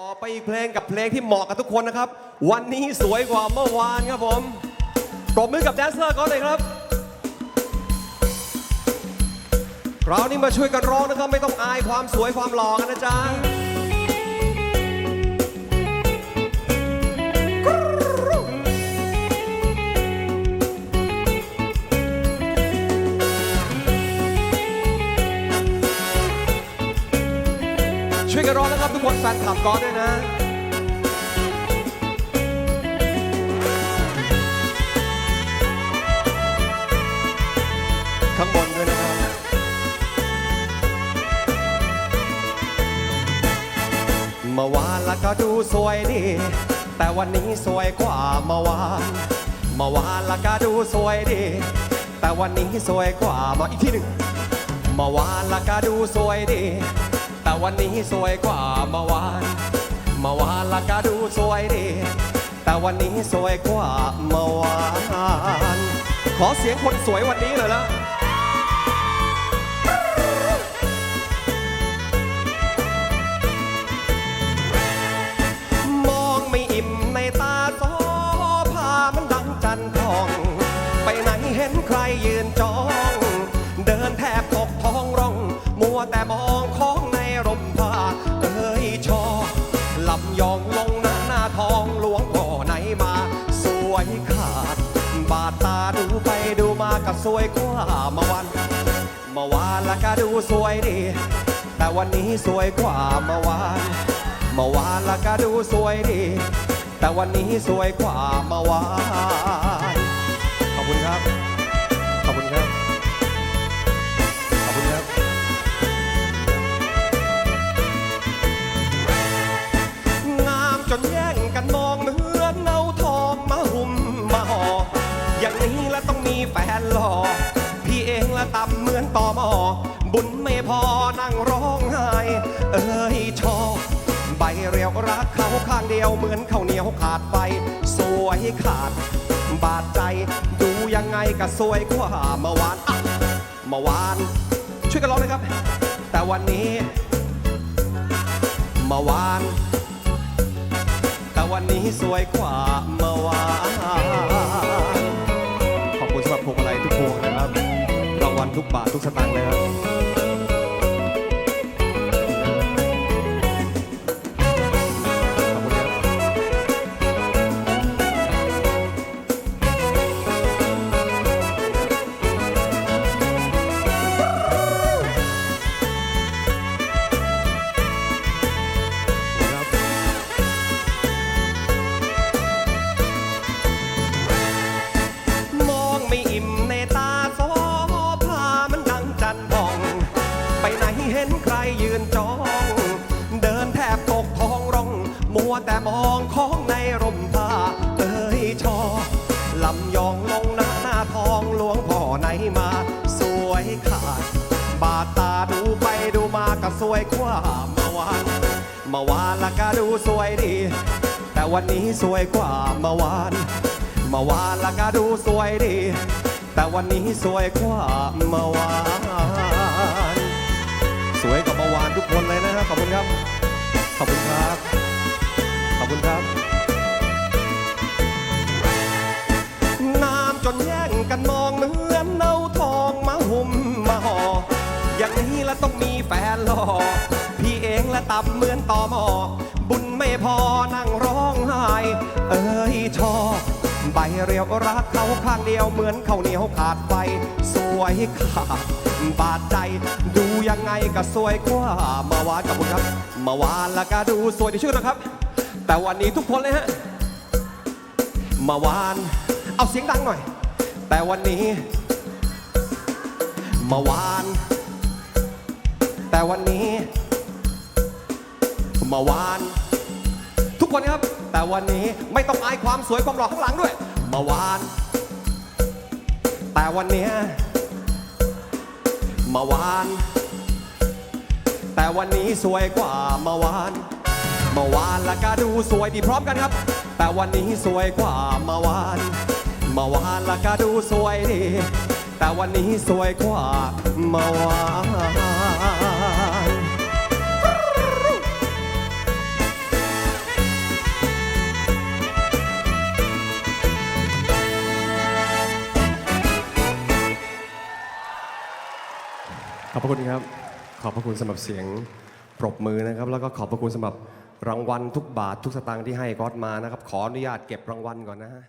ต่อไปอีกเพลงกับเพลงที่เหมาะกับทุกคนนะครับ วันนี้สวยกว่าเมื่อวานครับผมปรบมือกับแดนเซอร์ก่อนเลยครับเรานี่มาช่วยกันร้องนะครับไม่ต้องอายความสวยความหล่อกันนะจ๊ะ ช่วยกันร้องนะครับทุกคนแฟนคลับก่อนด้วยนะข้างบนด้วยนะครับ เมื่อวานและก็ดูสวยดี แต่วันนี้สวยกว่าเมื่อวาน เมื่อวานและก็ดูสวยดี แต่วันนี้สวยกว่ามาอีกทีหนึ่งเมื่อวานและก็ดูสวยดี วันนี้สวยกว่าเมื่อวานเมื่อวานละก็ดูสวยดี แต่วันนี้สวยกว่าเมื่อวาน ขอเสียงคนสวยวันนี้หน่อยละ สวยกว่าเมื่อวันเมื่อวานละก็ดูสวยดี แต่วันนี้สวยกว่าเมื่อวานเมื่อวานละก็ดูสวยดี แต่วันนี้สวยกว่าเมื่อวานขอบคุณครับ เองละต่ำเหมือนต่อหมอ บุญไม่พอนั่งร้องไห้ เอ้ยชอบใบเรียวรักเขาข้างเดียวเหมือนข้าวเหนียวขาดไป สวยขาด บาดใจดูยังไงก็สวยกว่าเมื่อวานอะเมื่อวาน ช่วยกันร้องเลยครับ แต่วันนี้เมื่อวาน แต่วันนี้สวยกว่าเมื่อวานางวัลทุกบาททุกสตางค์เลยครับขอบ นเห็นใครยืนจ้อง เดินแทบตกท้องร่อง มัวแต่มองของในร่มผ้าเอ้ยชอลำยองลงหน้าหน้าทองหลวงพ่อไหนมา สวยขาด บาดตาดูไปดูมาก็สวยกว่าเมื่อวานเมื่อวานละก็ดูสวยดี แต่วันนี้สวยกว่าเมื่อวานเมื่อวานละก็ดูสวยดี แต่วันนี้สวยกว่าเมื่อวาน สวยกว่าเมื่อวานทุกคนเลยนะครับขอบคุณครับ ขอบคุณครับ ขอบคุณครับ น้ำจนแย่งกันมองเหมือนเนาทองมาหุ่มมาห่ออย่างนี้ละต้องมีแฟนหล่อพี่เองและตับเหมือนตอหมอ ใบเรียวรักเขาข้างเดียวเหมือนเขาเหนียวขาดไปสวยขาดบาดใจดูยังไงก็สวยกว่ามื่อวานกับคุณครับมื่อวานและก็ดูสวยดีชื่อนะครับ แต่วันนี้ทุกคนเลยฮะมื่อวานเอาเสียงดังหน่อย แต่วันนี้มื่อวาน แต่วันนี้มื่อวาน คนครับ แต่วันนี้ไม่ต้องอายความสวยความหล่อข้างหลังด้วยเมื่อวาน แต่วันนี้เมื่อวาน แต่วันนี้สวยกว่าเมื่อวานเมื่อวานละก็ดูสวยดีพร้อมกันครับ แต่วันนี้สวยกว่าเมื่อวานเมื่อวานละก็ดูสวยดีแต่วันนี้สวยกว่าเมื่อวาน ขอบพระคุณครับ ขอบพระคุณสำหรับเสียงปรบมือนะครับ แล้วก็ขอบพระคุณสำหรับรางวัลทุกบาททุกสตางค์ที่ให้ก๊อตมานะครับ ขออนุญาตเก็บรางวัลก่อนนะฮะ